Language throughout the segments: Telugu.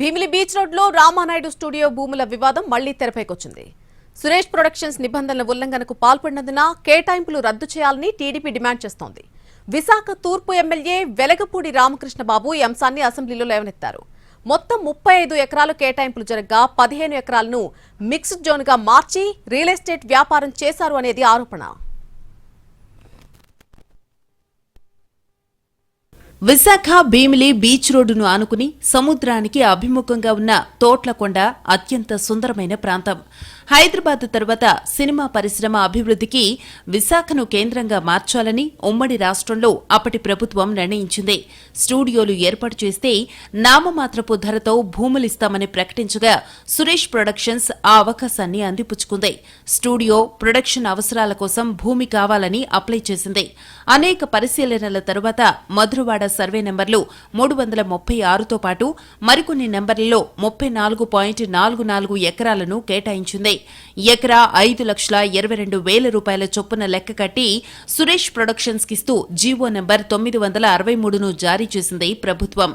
భీమిలి బీచ్ రోడ్లో రామానాయుడు స్టూడియో భూముల వివాదం మళ్ళీ తెరపైకొచ్చింది. సురేష్ ప్రొడక్షన్స్ నిబంధనల ఉల్లంఘనకు పాల్పడినందున కేటాయింపులు రద్దు చేయాలని టీడీపీ డిమాండ్ చేస్తోంది. విశాఖ తూర్పు ఎమ్మెల్యే వెలగపూడి రామకృష్ణబాబు ఈ అంశాన్ని అసెంబ్లీలో లేవనెత్తారు. మొత్తం ముప్పై ఐదు ఎకరాలు కేటాయింపులు జరగగా పదిహేను ఎకరాలను మిక్స్డ్ జోన్గా మార్చి రియల్ ఎస్టేట్ వ్యాపారం చేశారు అనేది ఆరోపణ. విశాఖ భీమిలి బీచ్ రోడ్డును ఆనుకుని సముద్రానికి అభిముఖంగా ఉన్న తోట్లకొండ అత్యంత సుందరమైన ప్రాంతం. హైదరాబాద్ తర్వాత సినిమా పరిశ్రమ అభివృద్ధికి విశాఖను కేంద్రంగా మార్చాలని ఉమ్మడి రాష్ట్రంలో అప్పటి ప్రభుత్వం నిర్ణయించింది. స్టూడియోలు ఏర్పాటు చేస్తే నామమాత్రపు ధరతో భూములిస్తామని ప్రకటించగా సురేష్ ప్రొడక్షన్స్ ఆ అవకాశాన్ని అందిపుచ్చుకుంది. స్టూడియో ప్రొడక్షన్ అవసరాల కోసం భూమి కావాలని అప్లై చేసింది. అనేక పరిశీలనల తర్వాత మధురవాడ సర్వే నెంబర్లు మూడు వందల ముప్పై ఆరుతో పాటు మరికొన్ని నెంబర్లలో ముప్పై నాలుగు పాయింట్ నాలుగు నాలుగు ఎకరాలను కేటాయించింది. ఎకరా ఐదు లక్షల ఇరవై రెండు వేల రూపాయల చొప్పున లెక్క కట్టి సురేష్ ప్రొడక్షన్స్ కిస్తూ జీవో నెంబర్ తొమ్మిది వందల అరవై మూడును జారీ చేసింది ప్రభుత్వం.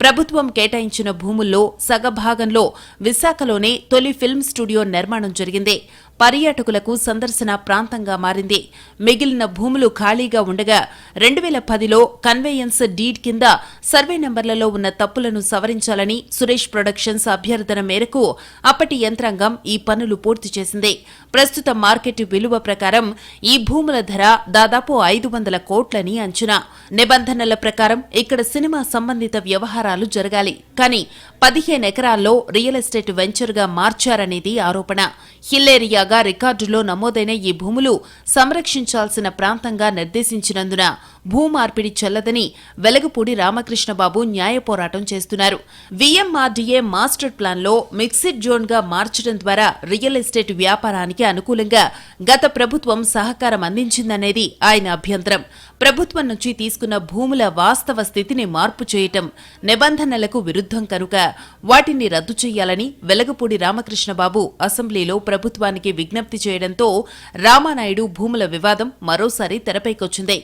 ప్రభుత్వం కేటాయించిన భూముల్లో సగభాగంలో విశాఖలోనే తొలి ఫిల్మ్ స్టూడియో నిర్మాణం జరిగింది. పర్యాటకులకు సందర్శన ప్రాంతంగా మారింది. మిగిలిన భూములు ఖాళీగా ఉండగా రెండు వేల పదిలో కన్వేయన్స్ డీడ్ కింద సర్వే నంబర్లలో ఉన్న తప్పులను సవరించాలని సురేష్ ప్రొడక్షన్స్ అభ్యర్థన మేరకు అప్పటి యంత్రాంగం ఈ పనులు పూర్తి చేసింది. ప్రస్తుత మార్కెట్ విలువ ప్రకారం ఈ భూముల ధర దాదాపు ఐదు వందల కోట్లని అంచనా. నిబంధనల ప్రకారం ఇక్కడ సినిమా సంబంధిత వ్యవహారాలు జరగాలి. కానీ పదిహేను ఎకరాల్లో రియల్ ఎస్టేట్ వెంచర్గా మార్చారనేది ఆరోపణ. హిల్లేరియాగా రికార్డులో నమోదైన ఈ భూములు సంరక్షించాల్సిన ప్రాంతంగా నిర్దేశించినందున భూమార్పిడి చెల్లదని వెలగపూడి రామకృష్ణబాబు న్యాయ పోరాటం చేస్తున్నారు. విఎంఆర్డీఏ మాస్టర్ ప్లాన్లో మిక్సిడ్ జోన్గా మార్చడం ద్వారా రియల్ ఎస్టేట్ వ్యాపారానికి అనుకూలంగా గత ప్రభుత్వం సహకారం అందించిందనేది ఆయన అభ్యంతరం. ప్రభుత్వం నుంచి తీసుకున్న భూముల వాస్తవ స్థితిని మార్పు చేయటం నిబంధనలకు విరుద్ధం కనుక వాటిని రద్దు చేయాలని వెలగపూడి రామకృష్ణబాబు అసెంబ్లీలో ప్రభుత్వానికి విజ్ఞప్తి చేయడంతో రామానాయుడు భూముల వివాదం మరోసారి తెరపైకొచ్చింది.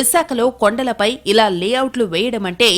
విశాఖలో కొండలపై ఇలా లేఅవుట్లు వేయడం అంటే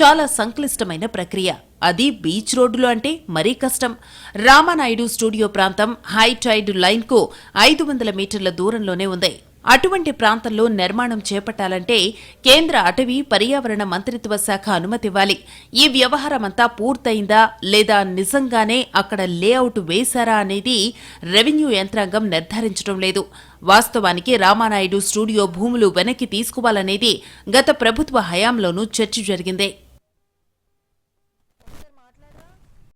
చాలా సంక్లిష్టమైన ప్రక్రియ. అది బీచ్ రోడ్డులో అంటే మరీ కష్టం. రామానాయుడు స్టూడియో ప్రాంతం హై టైడ్ లైన్కు ఐదు వందల మీటర్ల దూరంలోనే ఉంది. అటువంటి ప్రాంతంలో నిర్మాణం చేపట్టాలంటే కేంద్ర అటవీ పర్యావరణ మంత్రిత్వ శాఖ అనుమతివ్వాలి. ఈ వ్యవహారమంతా పూర్తయిందా లేదా నిజంగానే అక్కడ లేఅవుట్ వేశారా అనేది రెవెన్యూ యంత్రాంగం నిర్ధారించడం లేదు. వాస్తవానికి రామానాయుడు స్టూడియో భూములు వెనక్కి తీసుకోవాలనేది గత ప్రభుత్వ హయాంలోనూ చర్చ జరిగిందే.